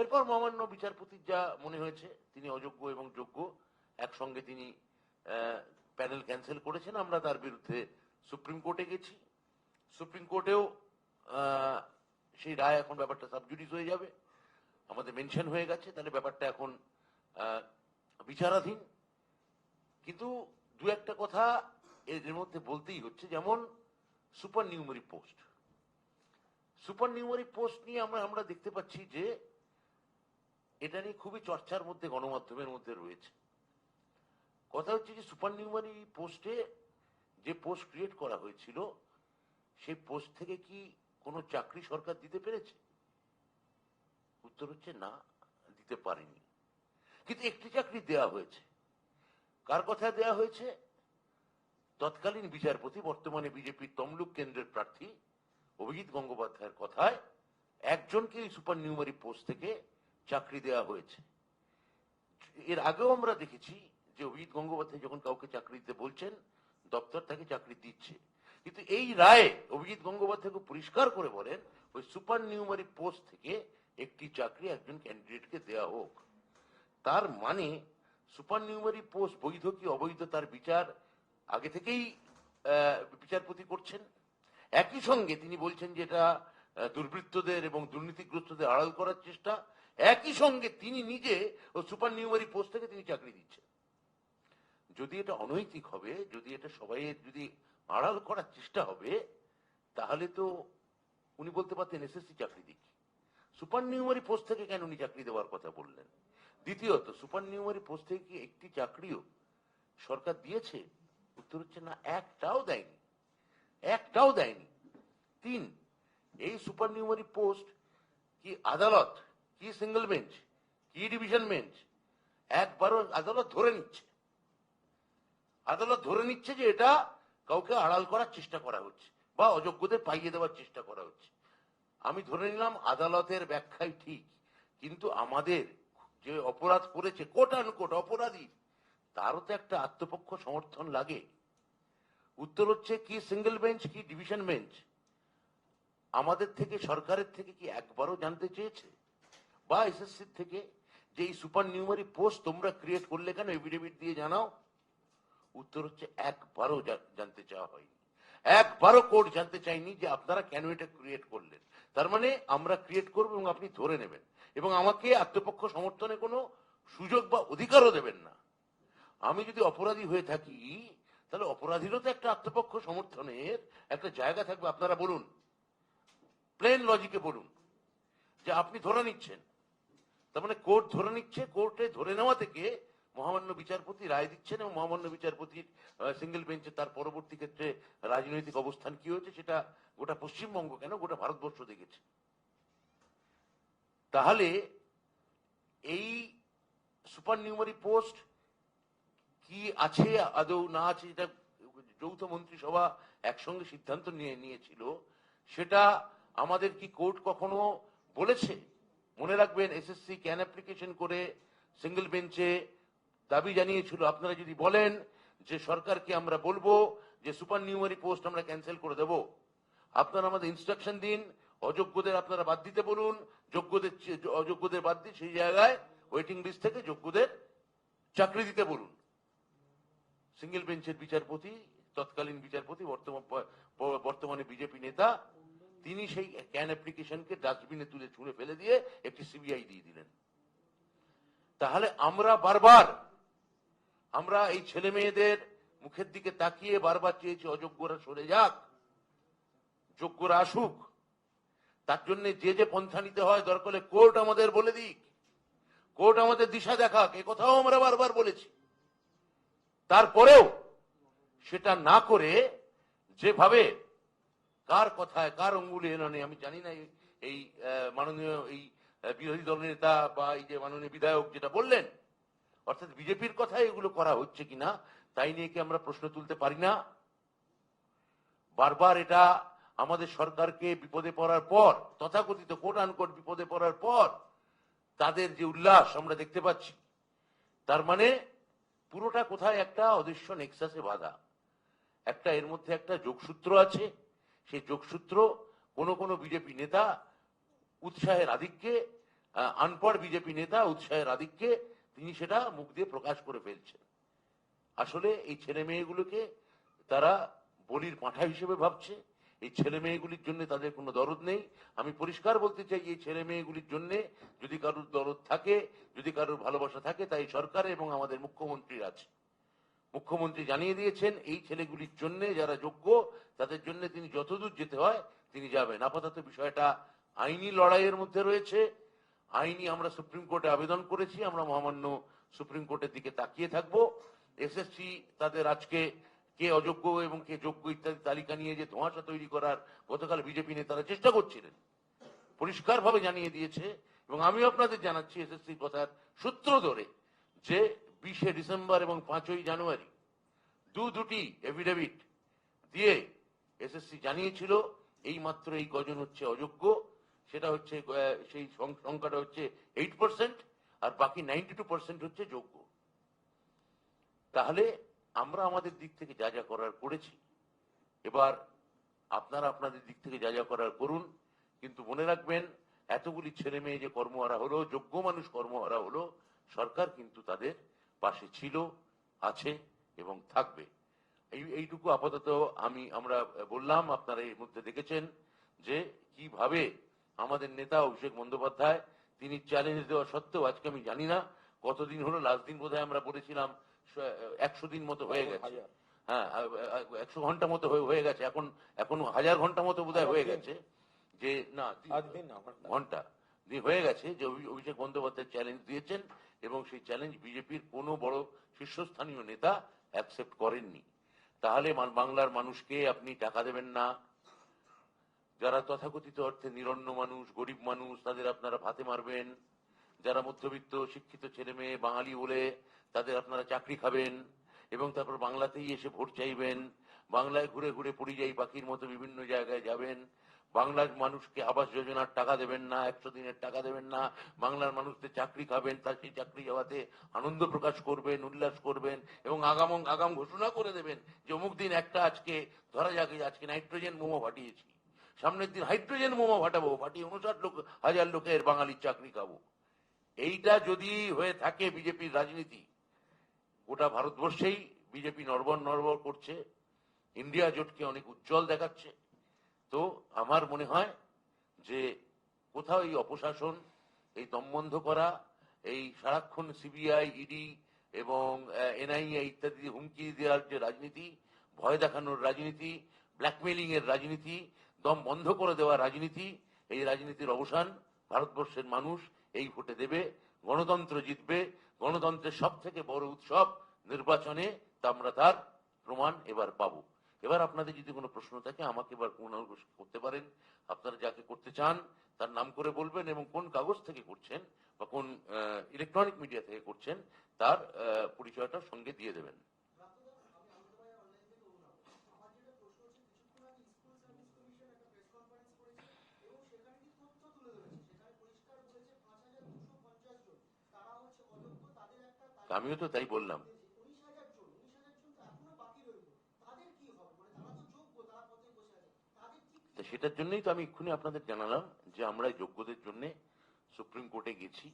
এরপর মহামান্য বিচারপতির যা মনে হয়েছে, তিনি অযোগ্য এবং যোগ্য, একসঙ্গে তিনি প্যানেল ক্যান্সেল করেছেন, আমরা তার বিরুদ্ধে সুপ্রিম কোর্টে গেছি। সুপ্রিম কোর্টেও সেই রায় এখন ব্যাপারটা সাবজুডিস হয়ে যাবে। আমাদের মেনশন হয়ে গেছে, তাহলে ব্যাপারটা এখন বিচারাধীন। কিন্তু দু একটা কথা এর মধ্যে বলতেই হচ্ছে, যেমন supernumerary post. Supernumerary post নিয়ে আমরা আমরা দেখতে পাচ্ছি যে এটা নিয়ে খুবই চর্চার মধ্যে, গণমাধ্যমের মধ্যে রয়েছে। কথা হচ্ছে যে সুপার নিউমারি পোস্টে যে পোস্ট ক্রিয়েট করা হয়েছিল, সেই পোস্ট থেকে কি কোনো চাকরি সরকার দিতে পেরেছে? উত্তর হচ্ছে না, দিতে পারেনি। কিন্তু একটি চাকরি দেয়া হয়েছে। কার কথা দেয়া হয়েছে? তৎকালীন বিচারপতি, বর্তমানে বিজেপির তমলুক কেন্দ্রের প্রার্থী অভিজিৎ গঙ্গোপাধ্যায়ের কথায় একজনকে এই সুপার নিউমারি পোস্ট থেকে চাকরি দেওয়া হয়েছে। এর আগেও আমরা দেখেছি যে অভিজিৎ গঙ্গোপাধ্যায় যখন কাউকে চাকরি দিতে বলছেন, দপ্তর তাকে চাকরি দিচ্ছে। কিন্তু এই রায়ে অভিজিৎ গঙ্গোপাধ্যায়কে পরিষ্কার করে বলেন, ওই সুপার নিউমারি পোস্ট থেকে একটি চাকরি একজন ক্যান্ডিডেটকে দেওয়া হোক। তার মানে সুপার নিউমারি পোস্ট বৈধ কি অবৈধ তার বিচার আগে থেকেই বিচারপতি করছেন? একই সঙ্গে তিনি বলছেন যে এটা দুর্বৃত্তদের এবং দুর্নীতিগ্রস্তদের আড়াল করার চেষ্টা। একই সঙ্গে তিনি নিজে ও সুপার নিউমারি পোস্ট থেকে তিনি চাকরি দিচ্ছেন। যদি এটা অনৈতিক হবে, যদি এটা সবাই, যদি আড়াল করার চেষ্টা হবে, তাহলে তো উনি বলতে পারতেন, এসএসসি চাকরি দিক সুপার নিউমারি পোস্ট থেকে কেন উনি চাকরি দেওয়ার কথা বললেন? দ্বিতীয়ত, সুপার নিউমারি পোস্ট থেকে কি একটি চাকরিও সরকার দিয়েছে? উত্তর হচ্ছে না, একটাও দেয়নি। একটাও দেয়নি। তিন, এই সুপার নিউমারি পোস্ট কি আদালত কি সিঙ্গেল বেঞ্চ কি ডিভিশন বেঞ্চ একবারও আদালত ধরে নিচ্ছে। আদালত ধরে নিচ্ছে যে এটা কাউকে আড়াল করার চেষ্টা করা হচ্ছে বা অযোগ্যদের পাইয়ে দেওয়ার চেষ্টা করা হচ্ছে। আমি ধরে নিলাম আদালতের ব্যাখ্যাই ঠিক, কিন্তু আমাদের যে অপরাধ করেছে কোট আনকোট অপরাধী, তারও তো একটা আত্মপক্ষ সমর্থন লাগে। উত্তর হচ্ছে কি সিঙ্গেল বেঞ্চ কি ডিভিশন বেঞ্চ আমাদের থেকে, সরকারের থেকে কি একবারও জানতে চেয়েছে? বা এসএসসি থেকে যে সুপার নিউমারি পোস্ট তোমরা ক্রিয়েট করলে কেন এফিডেভিট দিয়ে জানাও? উত্তর হচ্ছে একবারও জানতে চাওয়া হয়নি। একবারও কোর্ট জানতে চাইনি যে আপনারা কেন এটা ক্রিয়েট করলেন। তার মানে আমরা ক্রিয়েট করব এবং আপনি ধরে নেবেন। এবং আমাকে আত্মপক্ষ সমর্থনে কোনো সুযোগ বা অধিকারও দেবেন না। আমি যদি অপরাধী হয়ে থাকি, তাহলে অপরাধীরও তো একটা আত্মপক্ষ সমর্থনের একটা জায়গা থাকবে। আপনারা বলুন প্লেন লজিকে বলুন, যে আপনি ধরে নিচ্ছেন। তার মানে কোর্ট ধরে নিচ্ছে, কোর্টে ধরে নেওয়া থেকে মহামান্য বিচারপতি রায় দিচ্ছেন এবং মহামান্য বিচারপতির সিঙ্গেল বেঞ্চে তার পরবর্তী ক্ষেত্রে রাজনৈতিক অবস্থান কি হয়েছে সেটা গোটা পশ্চিমবঙ্গ কেন, গোটা ভারতবর্ষ দেখেছে। তাহলে এই সুপার নিউমারি পোস্ট কি আছে, আদৌ না আছে, যেটা যৌথ মন্ত্রিসভা একসঙ্গে সিদ্ধান্ত নিয়ে নিয়েছিল, সেটা আমাদের কি কোর্ট কখনো বলেছে? মনে রাখবেন এসএসসি ক্যান অ্যাপ্লিকেশন করে সিঙ্গেল বেঞ্চে দাবি জানিয়েছিল। আপনারা যদি বলেন যে সরকারকে আমরা বলব যে সুপার নিউমারি পোস্ট আমরা ক্যান্সেল করে দেব, আপনারা আমাদের ইনস্ট্রাকশন দিন, অযোগ্যদের আপনারা বাদ দিতে বলুন, যোগ্যদের অযোগ্যদের বাদ দিয়ে সেই জায়গায় ওয়েটিং লিস্ট থেকে যোগ্যদের চাকরি দিতে বলুন। সিঙ্গেল বেঞ্চের বিচারপতি, তৎকালীন বিচারপতি, বর্তমান বর্তমানে বিজেপি নেতা তিনি সেই ক্যান অ্যাপ্লিকেশনকে ডাস্টবিনে তুলে ছুঁড়ে ফেলে দিয়ে একটি সিবিআই দিয়ে দিলেন। তাহলে আমরা বারবার, আমরা এই ছেলে মেয়েদের মুখের দিকে তাকিয়ে বারবার চেয়েছি অযোগ্যরা সরে যাক, যোগ্যরা আসুক। তার জন্য যে যে পন্থা নিতে হয় দরকার কোর্ট আমাদের বলে দিক, কোর্ট আমাদের দিশা দেখাক, এ কথাও আমরা বারবার বলেছি। তারপরেও সেটা না করে যেভাবে কার কথায়, কার অঙ্গুলি এনে আমি জানি না এই- এই মাননীয় এই বিরোধী দল নেতা বা এই যে মাননীয় বিধায়ক যেটা বললেন, অর্থাৎ বিজেপির কথায় এগুলো করা হচ্ছে কিনা, তাই নিয়ে কি আমরা প্রশ্ন তুলতে পারি না? বারবার এটা আমাদের সরকারকে বিপদে পড়ার পর, তথাকথিত কোট আনকোট বিপদে পড়ার পর, তাদের যে উল্লাস আমরা দেখতে পাচ্ছি, তার মানে পুরোটা কোথায় একটা অদৃশ্য নেক্সাসে বাধা। একটা এর মধ্যে একটা যোগসূত্র আছে সেই যোগসূত্র কোন কোন বিজেপি নেতা উৎসাহের আধিক্যে আনপড় বিজেপি নেতা উৎসাহের আধিক্যে তিনি সেটা মুখ দিয়ে প্রকাশ করে ফেলছেন। আসলে এই ছেলে মেয়েগুলোকে তারা বলির পাঁঠা হিসেবে ভাবছে। এই ছেলে মেয়েগুলির জন্য তাদের কোনো দরদ নেই। আমি পরিষ্কার বলতে চাই, এই ছেলে মেয়েগুলির জন্য যদি কারোর দরদ থাকে, যদি কারোর ভালোবাসা থাকে, তাই সরকার এবং আমাদের মুখ্যমন্ত্রীর আছে। মুখ্যমন্ত্রী জানিয়ে দিয়েছেন, এই ছেলেগুলির জন্য যারা যোগ্য, তাদের জন্য তিনি যতদূর যেতে হয়, তিনি যাবেন। আপাতত বিষয়টা আইনি লড়াইয়ের মধ্যে রয়েছে। আইনি আমরা সুপ্রিম কোর্টে আবেদন করেছি, আমরা মহামান্য সুপ্রিম কোর্টের দিকে তাকিয়ে থাকব। এসএসসি তাদের আজকে কে অযোগ্য এবং কে যোগ্য ইত্যাদি তালিকা নিয়ে যে ধোঁয়াশা তৈরি করার গতকাল বিজেপি নেতারা চেষ্টা করছিলেন, পরিষ্কারভাবে জানিয়ে দিয়েছে। এবং আমি আপনাদের জানাচ্ছি এসএসসি কথার সূত্র ধরে যে বিশে ডিসেম্বর এবং পাঁচই জানুয়ারি। দু দুটি এফিডেভিট দিয়ে এসএসসি জানিয়েছিল এই মাত্র এই কজন হচ্ছে অযোগ্য, সেটা হচ্ছে সেই সংখ্যাটা হচ্ছে এইট পার্সেন্ট আর বাকি নাইনটি টু পার্সেন্ট হচ্ছে যোগ্য। তাহলে আমরা আমাদের দিক থেকে যা যা করার করেছি, এবার আপনারা আপনাদের দিক থেকে যা যা করার করুন, কিন্তু মনে রাখবেন, এতগুলি ছেলে মেয়ে যে কর্মহারা হলো, যোগ্য মানুষ কর্মহারা হলো, সরকার কিন্তু তাদের পাশে ছিল আছে এবং থাকবে। এই এইটুকু আপাতত আমি আমরা বললাম আপনারা এর মধ্যে দেখেছেন যে কীভাবে আমাদের নেতা অভিষেক বন্দ্যোপাধ্যায় তিনি চ্যালেঞ্জ দেওয়া সত্ত্বেও আজকে আমি জানি না কতদিন হলো লাস্ট দিন বোধহয় আমরা বলেছিলাম একশো দিন মতো হয়ে গেছে। হ্যাঁ একশো ঘণ্টা মতো হয়ে- গেছে। এখন এখন হাজার ঘণ্টা মতো বোধহয় হয়ে গেছে যে না ঘণ্টা। হয়ে গেছে যে অভি- অভিষেক বন্দ্যোপাধ্যায় চ্যালেঞ্জ দিয়েছেন এবং সেই চ্যালেঞ্জ বিজেপির কোনো বড় শীর্ষস্থানীয় নেতা অ্যাকসেপ্ট করেননি। তাহলে বাংলার মানুষকে আপনি টাকা দেবেন না। যারা তথাকথিত অর্থে নিরন্ন মানুষ, গরিব মানুষ, তাদের আপনারা ভাতে মারবেন। যারা মধ্যবিত্ত, শিক্ষিত ছেলে মেয়ে, বাঙালি বলে তাদের আপনারা চাকরি খাবেন এবং তারপর বাংলাতেই এসে ভোট চাইবেন। বাংলায় ঘুরে ঘুরে পরিযায়ী পাখির মতো বিভিন্ন জায়গায় যাবেন। বাংলার মানুষকে আবাস যোজনার টাকা দেবেন না, একশো দিনের টাকা দেবেন না, বাংলার মানুষদের চাকরি খাবেন, তার সেই চাকরি যাওয়াতে আনন্দ প্রকাশ করবেন, উল্লাস করবেন এবং আগাম আগাম ঘোষণা করে দেবেন যে অমুক দিন একটা আজকে, ধরা যাক আজকে নাইট্রোজেন মোমো ফাটিয়েছি। সামনের দিন হাইড্রোজেন মোমো ফাটাবো, ফাটিয়ে উনষাট লোক, হাজার লোকের বাঙালির চাকরি খাব। এইটা যদি হয়ে থাকে বিজেপির রাজনীতি, গোটা ভারতবর্ষেই বিজেপি নরবর নরবর করছে, ইন্ডিয়া জোটকে অনেক উজ্জ্বল দেখাচ্ছে। তো আমার মনে হয় যে কোথাও এই অপশাসন, এই দমবন্ধ করা, এই সারাক্ষণ সিবিআই, ইডি এবং এনআইএ ইত্যাদি হুমকি দেওয়ার যে রাজনীতি, ভয় দেখানোর রাজনীতি ব্ল্যাকমেলিং এর রাজনীতি, দম বন্ধ করে দেওয়ার রাজনীতি, এই রাজনীতির অবসান ভারতবর্ষের মানুষ এই ভোটে দেবে, গণতন্ত্র জিতবে, গণতন্ত্রের সব থেকে বড় উৎসব নির্বাচনে আমরা তার প্রমাণ এবার পাবো। এবার আপনাদের যদি কোনো প্রশ্ন থাকে, আমাকে এবার করতে পারেন। আপনারা যাকে করতে চান, তার নাম করে বলবেন এবং কোন কাগজ থেকে করছেন বা কোন ইলেকট্রনিক মিডিয়া থেকে করছেন, তার পরিচয়টা সঙ্গে দিয়ে দেবেন। আমিও তো তাই বললাম। তো সেটার জন্যই তো আমি এক্ষুনি আপনাদের জানালাম যে আমরা যোগ্যদের জন্য সুপ্রিম কোর্টে গেছি।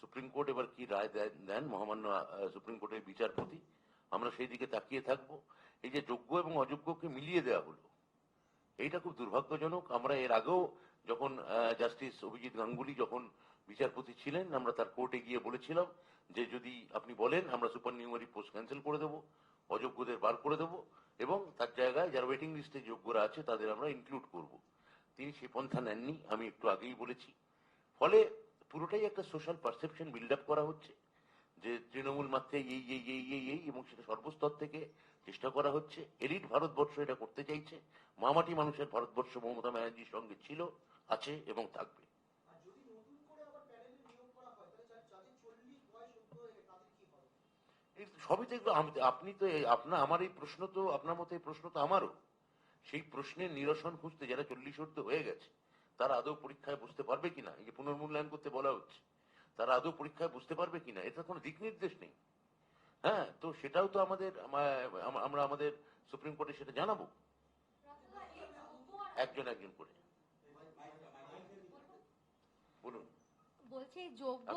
সুপ্রিম কোর্ট এবার কি রায় দেন- মহামান্য সুপ্রিম কোর্টের বিচারপতি। আমরা সেই দিকে তাকিয়ে থাকব। এই যে যোগ্য এবং অযোগ্যকে মিলিয়ে দেওয়া হলো, এইটা খুব দুর্ভাগ্যজনক। আমরা এর আগেও যখন জাস্টিস অভিজিৎ গাঙ্গুলি যখন বিচারপতি ছিলেন, আমরা তার কোর্টে গিয়ে বলেছিলাম যে যদি আপনি বলেন, আমরা সুপার নিউমারি পোস্ট ক্যান্সেল করে দেবো, অযোগ্যদের বার করে দেবো। এবং তার জায়গায় যারা ওয়েটিং লিস্টে যোগ্যরা আছে, তাদের আমরা ইনক্লুড করব। তিনি সে পন্থা নেননি, আমি একটু আগেই বলেছি। ফলে পুরোটাই একটা সোশ্যাল পারসেপশন বিল্ড আপ করা হচ্ছে, যে তৃণমূল মাত্রায় এই এই এই এই এই, এবং সেটা সর্বস্তর থেকে চেষ্টা করা হচ্ছে। এলিট ভারতবর্ষ এটা করতে চাইছে। মামাটি মানুষের ভারতবর্ষ মমতা ব্যানার্জির সঙ্গে ছিল, আছে এবং থাকবে। সবই তো এগুলো আপনি তো এই- আপনার আমার এই প্রশ্ন তো আপনার মতো এই প্রশ্ন তো আমারও। সেই প্রশ্নের নিরসন খুঁজতে যারা চল্লিশ ঊর্ধ্ব হয়ে গেছে তারা আদৌ পরীক্ষায় বুঝতে পারবে কিনা? এই যে পুনর্মূল্যায়ন করতে বলা হচ্ছে তারা আদৌ পরীক্ষায় বুঝতে পারবে কিনা? এটা কোনো দিক নির্দেশ নেই। হ্যাঁ তো সেটাও তো আমাদের আমরা আমাদের সুপ্রিম কোর্টে সেটা জানাব। একজন একজন করে। বলুন। বলছি যোগ্য